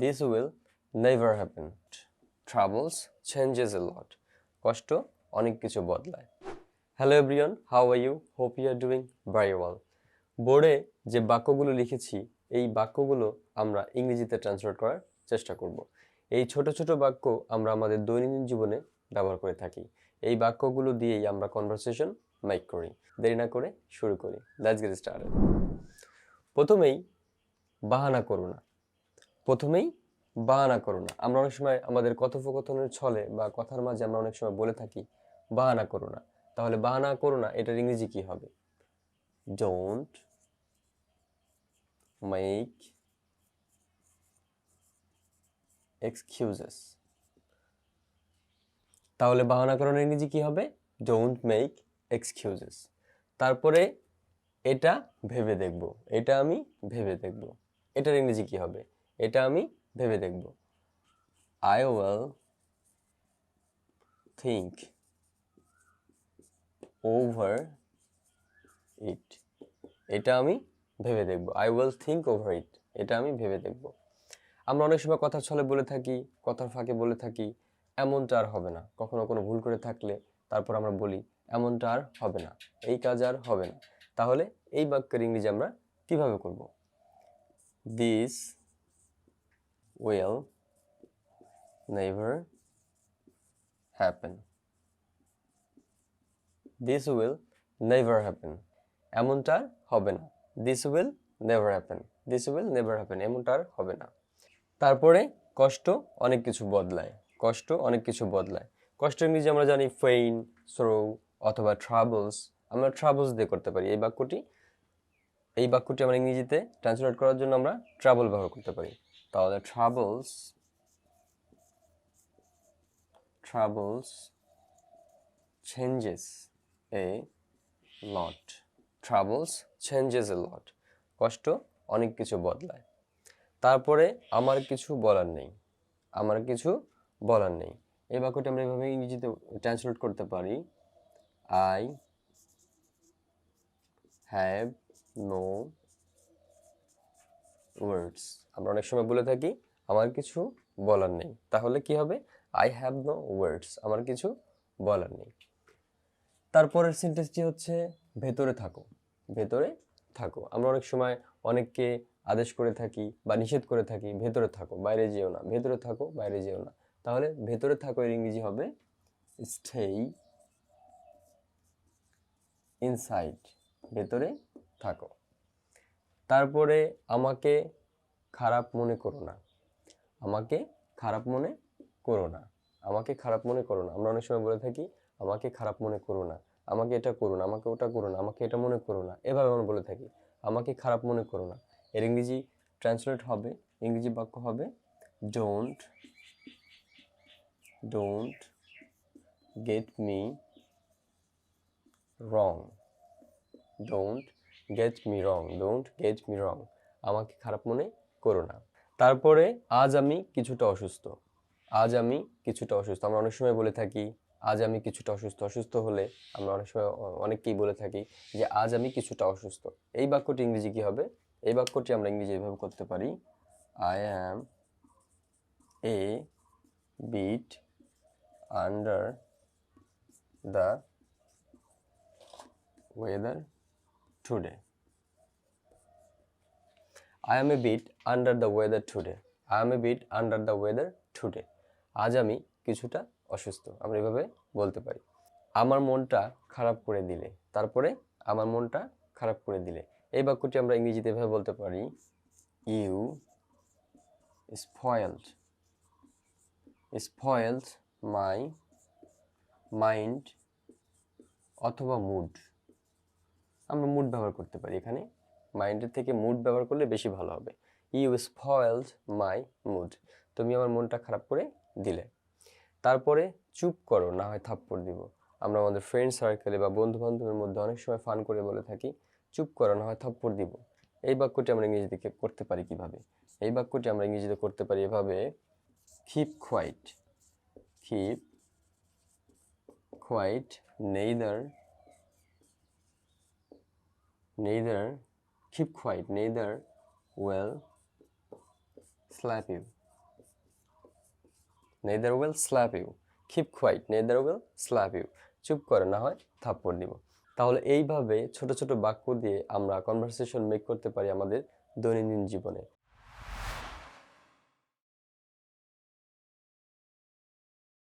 This will never happen travels changes a lot কষ্ট অনেক কিছু বদলায়। Hello everyone how are you hope you are doing very well বোর্ডে যে বাক্যগুলো লিখেছি, এই বাক্যগুলো আমরা ইংরেজিতে ট্রান্সলেট করার চেষ্টা করব। এই ছোট ছোট বাক্য আমরা আমাদের দৈনন্দিন জীবনে ব্যবহার করে থাকি। এই বাক্যগুলো দিয়েই আমরা কনভারসেশন মেক করি। দেরি না করে শুরু করি। লেটস গেট স্টার্টেড প্রথমেই বাহানা করো না। প্রথমেই বাহানা করো না। আমরা অনেক সময় আমাদের কথোপকথনের ছলে বা কথার মাঝে আমরা অনেক সময় বলে থাকি, বাহানা করো না। তাহলে বাহানা করো না, এটার ইংরেজি কি হবে? ডোন্ট মেক এক্সকিউজেস তাহলে বাহানা করানোর ইংরেজি কি হবে? ডোন্ট মেক এক্সকিউজেস তারপরে এটা ভেবে দেখব, এটা আমি ভেবে দেখব। এটার ইংরেজি কি হবে? এটা আমি ভেবে দেখব। I will think over it এটা আমি ভেবে দেখব। I will think over it এটা আমি ভেবে দেখব। আমরা অনেক সময় কথার ছলে বলে থাকি, কথার ফাঁকে বলে থাকি, এমনটা আর হবে না। কখনো কোনো ভুল করে থাকলে তারপর আমরা বলি, এমনটা আর হবে না। এই কাজ আর হবে না। তাহলে এই বাক্যের ইংরেজি আমরা কীভাবে করব? This will never happen this will never happen এমনটা হবে না। This will never happen this will never happen এমনটা আর হবে না। তারপরে কষ্ট অনেক কিছু বদলায়। কষ্ট অনেক কিছু বদলায়। কষ্ট ইংরেজি আমরা জানি ফেইন সরো অথবা ট্রাভেলস আমরা ট্রাভেলস দিয়ে করতে পারি। এই বাক্যটি এই বাক্যটি আমরা ইংরেজিতে ট্রান্সলেট করার জন্য আমরা ট্রাভেল ব্যবহার করতে পারি। তাহলে travels travels changes a lot travels changes a lot কষ্ট অনেক কিছু বদলায়। তারপরে আমার কিছু বলার নেই। আমার কিছু বলার নেই। এই বাক্যটি আমরা এভাবে ইংরেজিতে ট্রান্সলেট করতে পারি। আই হ্যাভ নো ওয়ার্ডস আমরা অনেক সময় বলে থাকি, আমার কিছু বলার নেই। তাহলে কি হবে? আই হ্যাভ নো ওয়ার্ডস আমার কিছু বলার নেই। তারপরের সেন্টেন্সটি হচ্ছে, ভেতরে থাকো ভেতরে থাকো। আমরা অনেক সময় অনেককে আদেশ করে থাকি বা নিষেধ করে থাকি, ভেতরে থাকো, বাইরে যেও না, ভেতরে থাকো, বাইরে যেও না। তাহলে ভেতরে থাকো এর ইংরেজি হবে স্টেই ইনসাইড ভেতরে থাকো। তারপরে আমাকে খারাপ মনে করো না। আমাকে খারাপ মনে করো না। আমাকে খারাপ মনে করো না। আমরা অনেক সময় বলে থাকি, আমাকে খারাপ মনে করো না। আমাকে এটা করো না, আমাকে ওটা করো না, আমাকে এটা মনে করো না। এভাবে আমরা বলে থাকি, আমাকে খারাপ মনে করো না। এর ইংরেজি ট্রান্সলেট হবে, ইংরেজি বাক্য হবে don't don't get me wrong don't get me wrong don't get me wrong আমাকে খারাপ মনে করো না। তারপরে আজ আমি কিছুটা অসুস্থ। আজ আমি কিছুটা অসুস্থ। আমরা অনেক সময় বলে থাকি, আজ আমি কিছুটা অসুস্থ। অসুস্থ হলে আমরা অনেক সময় অনেককেই বলে থাকি যে, আজ আমি কিছুটা অসুস্থ। এই বাক্যটি ইংরেজি কি হবে? এই বাক্যটি আমরা ইংরেজি এভাবে করতে পারি। I am a bit under the weather today I am a bit under the weather today I am a bit under the weather today. আজ আমি কিছুটা অসুস্থ। আমরা এভাবে বলতে পারি। আমার মনটা খারাপ করে দিলে। তারপরে আমার মনটা খারাপ করে দিলে। এই বাক্যটি আমরা ইংরেজিতে এভাবে বলতে পারি। You spoiled spoiled my mind অথবা মুড আমরা মুড ব্যবহার করতে পারি এখানে। মাইন্ডের থেকে মুড ব্যবহার করলে বেশি ভালো হবে। ইউ স্পয়েলড মাই মুড তুমি আমার মনটা খারাপ করে দিলে। তারপরে চুপ করো, না হয় থাপ্পড় দিব। আমরা আমাদের ফ্রেন্ড সার্কেলে বা বন্ধু বান্ধবের মধ্যে অনেক সময় ফান করে বলে থাকি, চুপ করো, না হয় থাপ্পড় দিব। এই বাক্যটি আমরা ইংরেজিতে করতে পারি কীভাবে? এই বাক্যটি আমরা ইংরেজিতে করতে পারি এভাবে keep quiet keep quiet neither neither keep quiet, neither will slap you. Neither will slap you keep quiet neither will slap you চুপ করে, না হয় থাপ্পড় দিব। তাহলে এইভাবে ছোট ছোট বাক্য দিয়ে আমরা কনভারসেশন মেক করতে পারি আমাদের দৈনন্দিন জীবনে।